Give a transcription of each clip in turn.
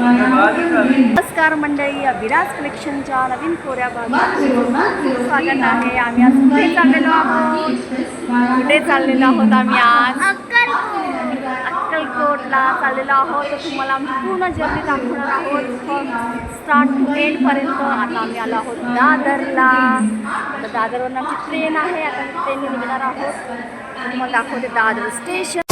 नमस्कार. मंडळी अभिराज कलेक्शनच्या नवीन कोऱ्या भागात स्वागत आहे. आम्ही आज कुठे चाललेलो आहोत? कुठे चाललेलो आहोत आम्ही आज? अक्कलकोटला चाललेलो आहोत. तर तुम्हाला पूर्ण जर्नी दाखवणार आहोत. स्टार्ट टू एंड पर्यंत आता आम्ही आलो आहोत दादरला. तर दादरवरून आमची ट्रेन आहे. आता ट्रेनने निघणार आहोत. तुम्हाला दाखवते दादर स्टेशन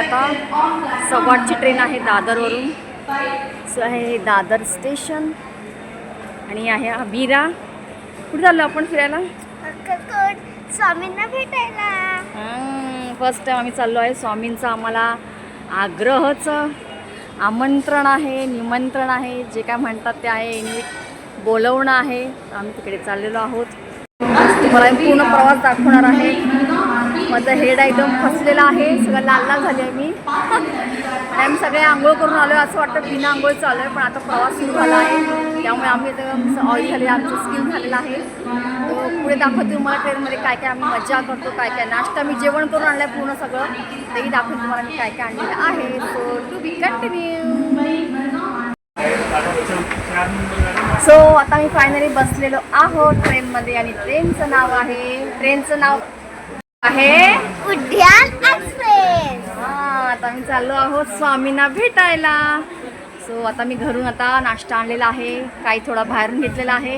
आता सव्वाटची ट्रेन आहे दादरवरून. सो आहे हे दादर स्टेशन. आणि आहे वीरा. कुठे चाललो आपण फिरायला? स्वामींना भेटायला. फर्स्ट टाईम आम्ही चाललो आहे. स्वामींचं आम्हाला आग्रहचं आमंत्रण आहे निमंत्रण आहे. जे काय म्हणतात ते आहे. इन्व्हिट बोलवणं आहे. आम्ही तिकडे चाललेलो आहोत. तुम्हाला मी पूर्ण प्रवास दाखवणार आहे. माझं हेड एकदम फसलेलं आहे. सगळं लाल लाल झाली आहे मी. आणि आम्ही सगळे आंघोळ करून आलो आहे असं वाटतं बिना आंघोळ चालू आहे पण आता प्रवास सुरू झाला आहे. त्यामुळे आम्ही ऑइल झाले आमचं स्किन झालेलं आहे. पुढे दाखवते तुम्हाला ट्रेनमध्ये काय काय आम्ही मजा करतो काय काय नाश्ता मी जेवण करून आणलं आहे पूर्ण सगळं. तेही दाखवते तुम्हाला मी काय काय आणलेलं आहे. So to be continue so आता मी फायनली बसलेलो आहोत ट्रेनमध्ये आणि ट्रेनचं नाव आहे ट्रेनचं नाव आहे? उद्यान एक्सप्रेस. हा आता मी चाललो आहोत स्वामींना भेटायला. सो आता मी घरून आता नाश्ता आणलेला आहे. काही थोडा बाहेरून घेतलेला आहे.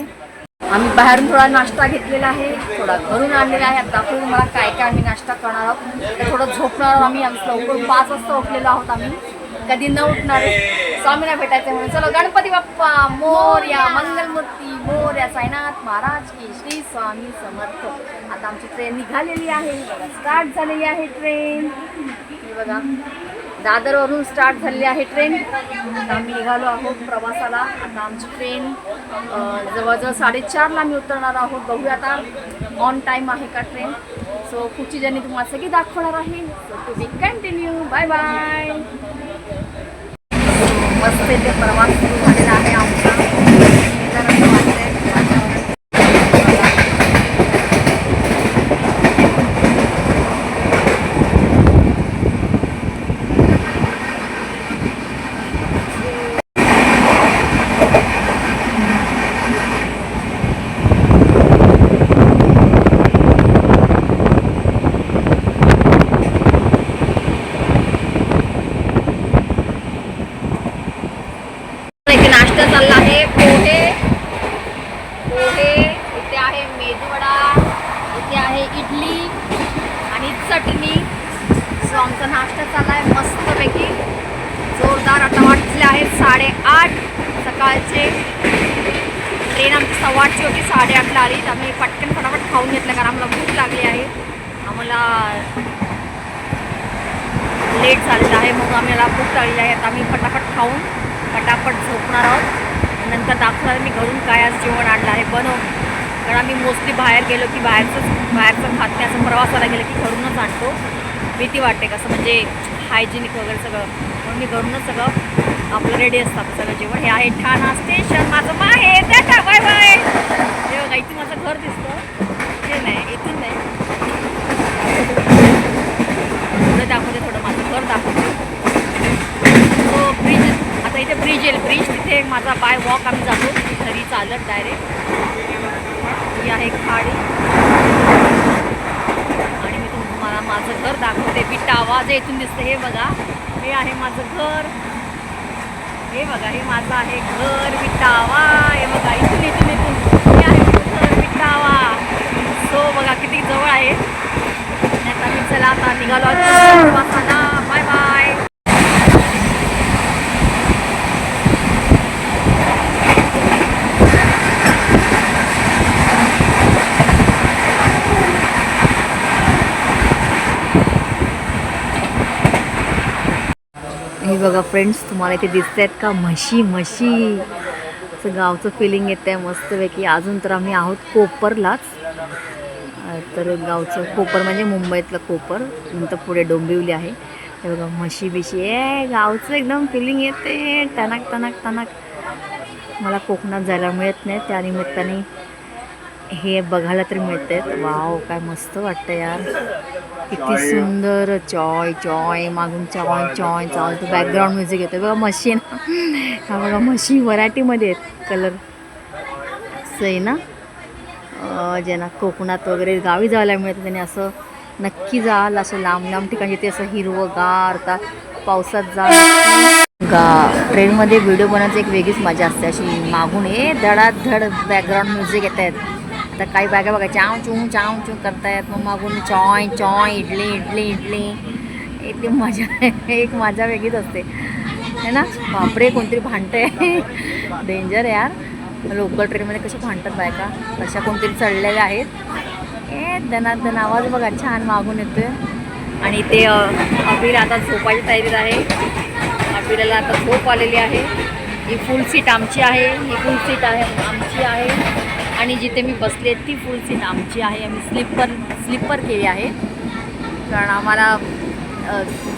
आम्ही बाहेरून थोडा नाश्ता घेतलेला आहे. थोडा घरून आणलेला आहे. आता दाखवून मला काय काय आम्ही नाश्ता करणार आहोत थोडं झोपणार आहोत आम्ही. लवकर पाच वाजता उठलेलो आहोत आम्ही. कधी न उठणार स्वामींना भेटायचं म्हणून. चलो गणपती बाप्पा मोर्या मंगलमूर्ती मोर्या साईनाथ महाराज की श्री स्वामी समर्थ. आता आमची ट्रेन निघालेली आहे. बघा स्टार्ट झालेली आहे ट्रेन हे बघा दादरवरून स्टार्ट झालेली आहे ट्रेन आता आम्ही निघालो आहोत प्रवासाला. आता आमची ट्रेन जवळजवळ साडेचारला आम्ही उतरणार आहोत. बघूया आता ऑन टाईम आहे का ट्रेन सो पुढची जर्नी तुम्हाला सगळी दाखवणार आहे. So to be continue bye bye मस्त इथे प्रवास सुरू झालेला आहे आमचा जरा असं वाटतंय वातावरण. इथे नाश्ता चालला आहे पोहे पोहे इथे आहे मेदूवडा इथे आहे इडली आणि चटणी सो आमचा नाश्ता चालला आहे मस्तपैकी जोरदार आता वाजले आहेत साडेआठ सकाळचे ट्रेन आमची सव्वाची होती साडेआठला आली. तर आम्ही पटकन फटाफट खाऊन घेतलं कारण आम्हाला भूक लागली आहे. आम्हाला लेट झालेलं आहे मग आम्हाला भूक लागलेली आहे. आता आम्ही फटाफट खाऊन फटाफट झोपणार आहोत. नंतर दाखवणार मी घरून काय आज जेवण आणलं आहे बनव कारण आम्ही मोस्टली बाहेर गेलो की बाहेरचंच बाहेरचं खात नाही असं प्रवासाला गेलं की घरूनच आणतो. भीती वाटते कसं म्हणजे हायजेनिक वगैरे सगळं. म्हणून मी घरूनच सगळं आपलं रेडी असतात सगळं जेवण. हे आहे ठाणा स्टेशन माझं माहेर. त्या बाय बाय. हे बघा इथून माझं घर दिसतं. हे नाही इथून नाही. पुढे दाखवते थोडं माझं घर दाखवते. हो, तो ब्रिज आता इथे ब्रिज येईल. ब्रिज तिथे माझा बाय वॉक आम्ही जातो. घरी चालत डायरेक्ट ही आहे खाडी आणि मी तुम्हाला माझं घर दाखवते बिटावा आवाज इथून दिसते. हे बघा हे आहे माझं घर. हे बघा हे माझं आहे घर विटावा हे बघा इथून इथून इथून. हे आहे घर विटावा सो बघा किती जवळ आहे. आता मी चला आता निघालो आहोत प्रवासाला बाय बाय हे बघा फ्रेंड्स तुम्हाला इथे दिसत आहेत का? म्हशी म्हशी. असं गावचं फिलिंग येत आहे मस्तपैकी. अजून तर आम्ही आहोत कोपरलाच. तर गावचं कोपर म्हणजे मुंबईतलं कोपर. नंतर पुढे डोंबिवली आहे. हे बघा म्हशी बिशी. ए गावचं एकदम फिलिंग येते टणक टणक टणक. मला कोकणात जायला मिळत नाही. त्या निमित्ताने हे बघायला तरी मिळते वाव काय मस्त वाटतं यार. किती सुंदर. चॉय चॉय मागून चॉय चॉय चालतो बॅकग्राऊंड म्युझिक येतं बघा मशीन हा बघा मशी व्हरायटीमध्ये आहेत. कलर असं आहे ना? ज्यांना कोकणात वगैरे गावी जायला मिळतं त्यांनी असं नक्की जाल. असं लांब लांब ठिकाणी ते असं हिरवंगार आता पावसात जा गा ट्रेनमध्ये व्हिडिओ बनवायची एक वेगळीच मजा असते. अशी मागून ये धडात धड बॅकग्राऊंड म्युझिक येत आहेत तर काही बॅगा बघा चाव चू चाव चू करतायत. मग मागून चॉय चॉय इडली इडली इडली. इतकी मजा एक मजा वेगळीच असते. है ना? बापरे कोणतरी आहे डेंजर यार. लोकल ट्रेनमध्ये कसे भांडतात बायका? कशा कोणतरी चढलेल्या आहेत. ए दनादन आवाज बघा छान मागून येतोय. आणि ते अबीर आता झोपायची तयारीत आहे. अबीराला आता झोप आलेली आहे. ही फुल सीट आमची आहे. ही फुल सीट आहे आमची आहे. आणि जिथे मी बसले ती फुल सीट आमची आहे. आम्ही स्लिपर स्लिपर केली आहे. कारण आम्हाला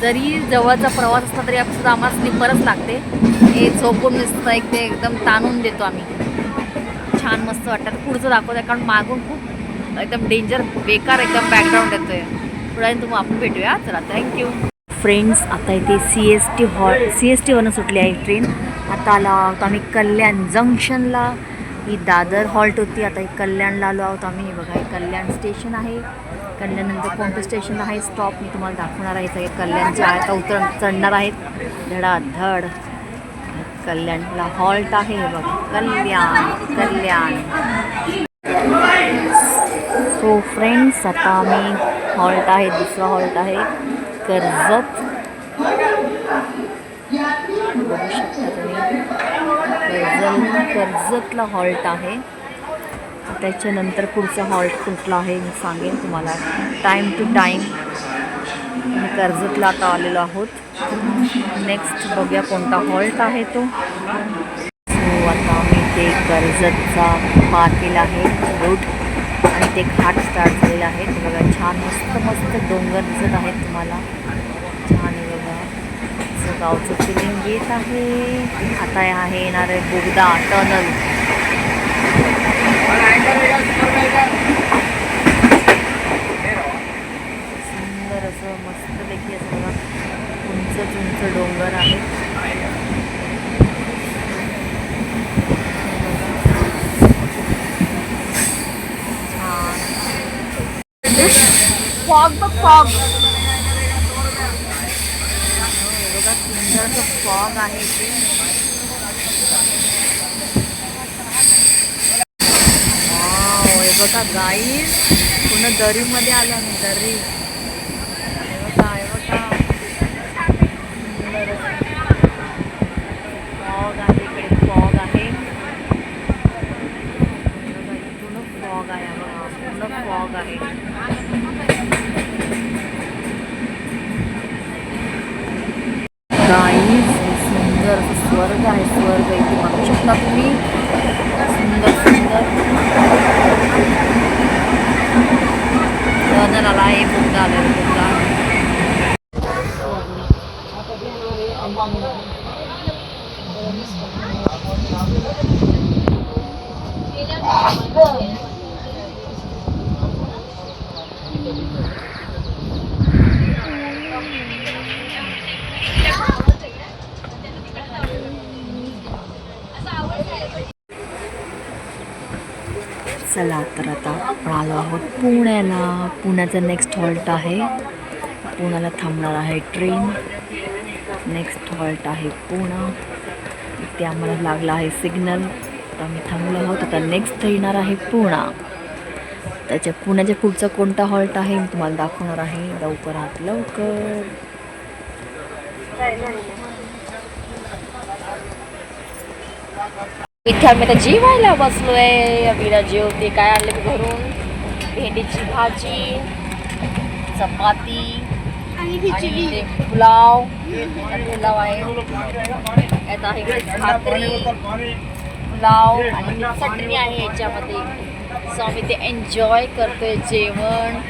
जरी जवळचा प्रवास असला तरी सुद्धा आम्हाला स्लिपरच लागते. हे झोपून नुसतं एक ते एकदम ताणून देतो आम्ही. छान मस्त वाटतं. पुढचं दाखवत आहे कारण मागून खूप एकदम डेंजर बेकार एकदम बॅकग्राऊंड येतो आहे पुढे तुम्ही आपण भेटूया. चला थँक्यू फ्रेंड्स आता इथे C S T hall C S टीवरनं सुटली आहे ट्रेन आता आला आहोत आम्ही कल्याण जंक्शनला ही दादर हॉल्ट होती. आता ही कल्याणला आलो आहोत आम्ही. हे बघा हे कल्याण स्टेशन आहे. कल्याणनंतर कोणतं स्टेशन आहे? स्टॉप मी तुम्हाला दाखवणार आहे. सगळे कल्याणच्या आता उतर चढणार आहेत. धडाधड. कल्याणला हॉल्ट आहे. हे बघा. कल्याण कल्याण. सो फ्रेंड्स आता आम्ही हॉल्ट आहे. दुसरा हॉल्ट आहे. कर्जत. बघू शकता. तुम्ही कर्जत कर्जतला हॉल्ट आहे. त्याच्यानंतर पुढचा हॉल्ट कुठला आहे मी सांगेन तुम्हाला. टाईम टू टाईम मी कर्जतला आता आलेलो आहोत. नेक्स्ट बघूया कोणता हॉल्ट आहे तो. सो आता मी ते कर्जतचा पार केला आहे. रूट आणि ते घाट स्टार्ट झालेला आहे. बघा छान मस्त मस्त डोंगर दिसत आहेत तुम्हाला. गावचं फिलिंग येत आहे. आता आहे येणार आहे बोगदा टनल सुंदर असं मस्तपैकी असं बघा उंच उंच डोंगर आहे फॉग बघ फॉग बघा सुंदर असं फॉग आहे ते बघा गाई. पूर्ण दरीमध्ये आलो आम्ही दरी हे बघा हे बघा सुंदर फॉग आहे इकडे फॉग आहे हे बघा, पूर्ण फॉग आहे हा बघा पूर्ण फॉग आहे गाई सुंदर स्वर्ग आहे स्वर्ग इथे बघू शकता तुम्ही. सुंदर सुंदर. टर्नल आला आहे बुद्धा आला आहे बुद्धा चला तर आता आपण आलो आहोत पुण्याला. पुण्याचा नेक्स्ट हॉल्ट आहे. पुण्याला थांबणार आहे ट्रेन नेक्स्ट हॉल्ट आहे पुणा. इथे आम्हाला लागला आहे सिग्नल तर आम्ही थांबलो आहोत. आता नेक्स्ट येणार आहे पुणा. त्याच्या पुण्याच्या पुढचा कोणता हॉल्ट आहे मी तुम्हाला दाखवणार आहे. लवकरात लवकर. इथे आम्ही आता जेवायला बसलोय. अभिला जेवते काय आणले घरून? भेंडीची भाजी चपाती आणि पुलाव. पुलाव आहे. यात आहे भाकरी पुलाव आणि चटणी आहे याच्यामध्ये. सो आम्ही ते एन्जॉय करतोय जेवण.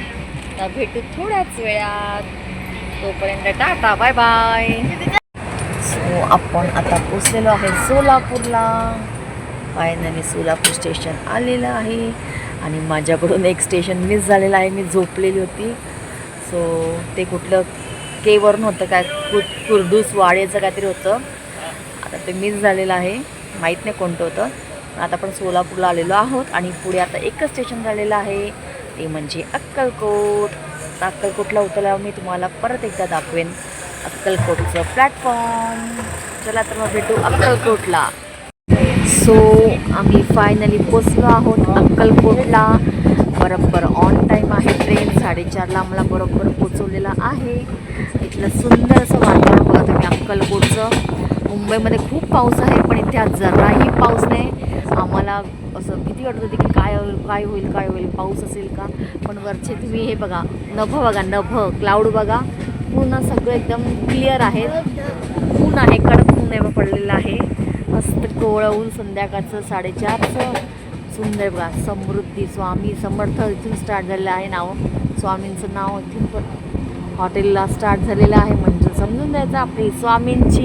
तर भेटू थोड्याच वेळात. तोपर्यंत टाटा बाय बाय सो आपण आता पोचलेलो आहे सोलापूरला. फायनली सोलापूर स्टेशन आलेलं आहे. आणि माझ्याकडून एक स्टेशन मिस झालेलं आहे. मी झोपलेली होती. सो ते कुठलं केवरून होतं काय कु कुर्डूस वाड्याचं काहीतरी होतं. आता ते मिस झालेलं आहे. माहीत नाही कोणतं होतं. आता आपण सोलापूरला आलेलो आहोत आणि पुढे आता एकच स्टेशन झालेलं आहे. ते म्हणजे अक्कलकोट. अक्कलकोटला उतरल्यावर मी तुम्हाला परत एकदा दाखवेन अक्कलकोटचं प्लॅटफॉर्म चला तर मग भेटू अक्कलकोटला. सो आम्ही फायनली पोचलो आहोत अक्कलकोटला. बरोबर ऑन टाईम आहे ट्रेन साडेचारला आम्हाला बरोबर पोचवलेला आहे. इथलं सुंदर असं वातावरण बघा तुम्ही अक्कलकोटचं. मुंबईमध्ये खूप पाऊस आहे पण इथे आज जराही पाऊस नाही. आम्हाला असं किती वाटत होती की काय होईल काय होईल काय होईल पाऊस असेल का? पण वरचे तुम्ही हे बघा नभ बघा नभ क्लाऊड बघा. पूर्ण सगळं एकदम क्लिअर आहे. ऊन आहे कडक ऊन आहे पडलेलं आहे. मस्त कोवळवून संध्याकाळचं साडेचारचं. सुंदर बघा समृद्धी स्वामी समर्थ इथून स्टार्ट झालेलं आहे नाव. स्वामींचं नाव इथून पण हॉटेलला स्टार्ट झालेलं आहे. म्हणजे समजून द्यायचं आपली स्वामींची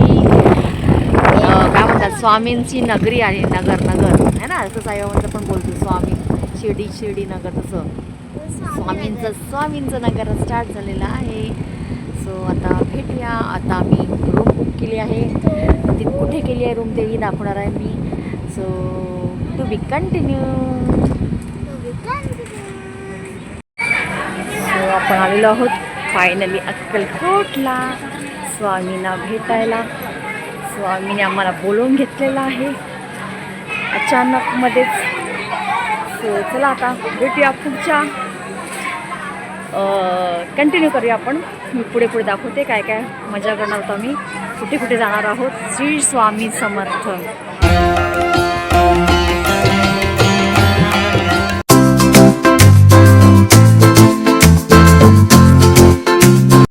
काय म्हणतात स्वामींची नगरी आहे नगर नगर. आहे ना? असं साहेबांचं पण बोलतो स्वामी शिर्डी शिर्डी नगर तसं स्वामींचं स्वामींचं नगर स्टार्ट झालेलं आहे. सो आता भेटूया. आता आम्ही रूम बुक केली आहे. कुठे केली आहे रूम तेही दाखवणार आहे मी. So to be continue so आपण आलेलो आहोत फायनली अक्कलकोटला. स्वामींना भेटायला. स्वामीने आम्हाला बोलवून घेतलेलं आहे. अचानकमध्येच सो चला आता भेटूया पुढच्या. कंटिन्यू करूया आपण. मी पुढे पुढे दाखवते काय काय मजा करणार आहोत आम्ही. कुठे कुठे जाणार आहोत? श्री स्वामी समर्थ.